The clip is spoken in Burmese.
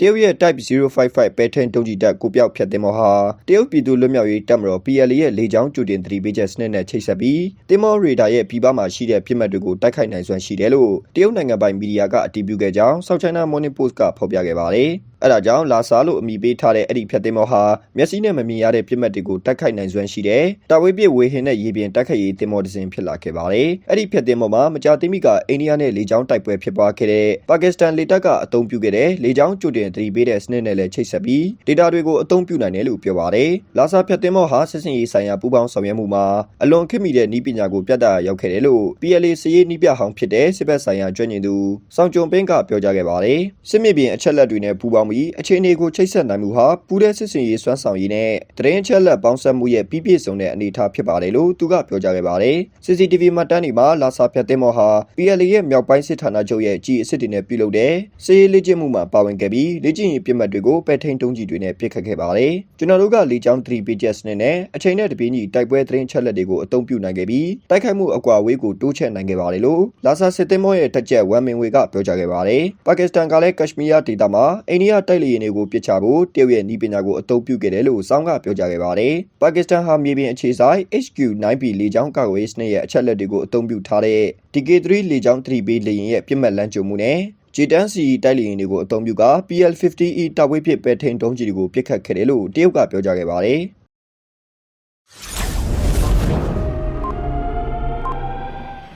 တရုတ်ရဲ့ Type 055 ပဲထန်တုံးကြီးတပ် ကိုပြောက်ဖြတ်တင်မော်ဟာ တရုတ်ပြည်သူ့လွတ်မြောက်ရေးတပ်မတော် PLA ရဲ့ လေကြောင်းကြိုတင်သတိပေးချက်စနစ်နဲ့ ချိတ်ဆက်ပြီးတင်မော်ရေဒါရဲ့ ပြည်ပမှာရှိတဲ့ပြစ်မှတ်တွေကို တိုက်ခိုက်နိုင်စွမ်းရှိတယ်လို့ တရုတ်နိုင်ငံပိုင် မီဒီယာက အတည်ပြုခဲ့ကြောင်း South China Morning Post က ဖော်ပြခဲ့ပါတယ်။ အဲဒါကြောင့်လာစာလို့အမည်ပေးထားတဲ့အဲ့ဒီဖြတ်တင်မော်ဟာမျက်စိနဲ့မမြင်ရတဲ့ပြစ်မှတ်တွေကိုတိုက်ခိုက်နိုင်စွမ်းရှိတဲ့တာဝေးပြစ်ဝေဟင်နဲ့ရေပြင်တိုက်ခိုက်ရေးတင်မော်တစ်စင်ဖြစ်လာခဲ့ပါတယ်။အဲ့ဒီဖြတ်တင်မော်မှာမကြာသေးမီကအိန္ဒိယနဲ့လေကြောင်းတိုက်ပွဲဖြစ်ပွားခဲ့တဲ့ပါကစ္စတန်လေတပ်ကအသုံးပြုခဲ့တဲ့လေကြောင်းကြိုတင်သတိပေးတဲ့စနစ်နဲ့လည်းချိတ်ဆက်ပြီးဒေတာတွေကိုအသုံးပြုနိုင်တယ်လို့ပြောပါတယ်။လာစာဖြတ်တင်မော်ဟာစစ်စင်ရေးဆိုင်ရာပူးပေါင်းဆောင်ရွက်မှုမှာအလွန်ခေတ်မီတဲ့နည်းပညာကိုပြသရောက်ခဲ့တယ်လို့ PLA စရေးနည်းပြဟောင်းဖြစ်တဲ့စစ်ဘက်ဆိုင်ရာကျွမ်းကျင်သူစောင်ကြုံပင်းကပြောကြားခဲ့ပါတယ်။စစ်မြေပြင်အချက်လက်တွေနဲ့ပူးပေါင်းပြီးအခြေအနေကိုချိတ်ဆက်နိုင်မှုဟာပူးတဲ့စစ်စင်ရေးစွမ်းဆောင်ရည်နဲ့တရင်အချက်လက်ပေါင်းစပ်မှုရဲ့ပြည့်ပြည့်စုံတဲ့အနေအထားဖြစ်ပါတယ်လို့သူကပြောကြားခဲ့ပါတယ်။ CCTV မှတ်တမ်းတွေမှာလာစာဖြတ်တင်မော်ဟာ PLA ရဲ့မြောက်ပိုင်းစစ်ဌာနချုပ်ရဲ့ကြီးအစ်စ်တွေနဲ့ပြုလုပ်တဲ့စစ်ရေးလေ့ကျင့်မှုမှာပါဝင်ခဲ့ပြီးလေ့ကျင့်ရေးပြစ်မှတ်တွေကိုပဲထိန်တုံးကြီးတွေနဲ့ပြစ်ခတ်ခဲ့ပါတယ်။ကျွန်တော်တို့ကလေကြောင်း3 pages နဲ့နဲ့အချိန်နဲ့တပြေးညီတိုက်ပွဲသတင်းချက်လက်တွေကိုအသုံးပြုနိုင်ခဲ့ပြီးတိုက်ခိုက်မှုအကွာအဝေးကိုတိုးချဲ့နိုင်ခဲ့ပါတယ်လို့လာစာစစ်တင်မော်ရဲ့တက်ချက်ဝမ်မင်ဝေကပြောကြားခဲ့ပါတယ်။ပါကစ္စတန်ကလည်းကက်ရှမီးယားဒေသမှာအိန္ဒိယတိုက်လေယာဉ်တွေကိုပစ်ချဖို့တရုတ်ရဲ့နည်းပညာကိုအသုံးပြုခဲ့တယ်လို့စောင်းကပြောကြားခဲ့ပါတယ်။ပါကစ္စတန်ဟာမြေပြင်အခြေစိုက် HQ-9B လေကြောင်းကာကွယ်ရေးစနစ်ရဲ့အချက်လက်တွေကိုအသုံးပြုထားတဲ့ DK3 လေကြောင်း 3 bay လေယာဉ်ရဲ့ပြစ်မှတ်လမ်းကြုံမှုနဲ့ဂျီတန်စီတိုက်လေယာဉ်တွေကိုအသုံးပြုက PL50E တပ်ဝေးဖြစ်ပဲထိန်တုံးကြီးတွေကိုပစ်ခတ်ခဲ့တယ်လို့တရုတ်ကပြောကြားခဲ့ပါတယ်။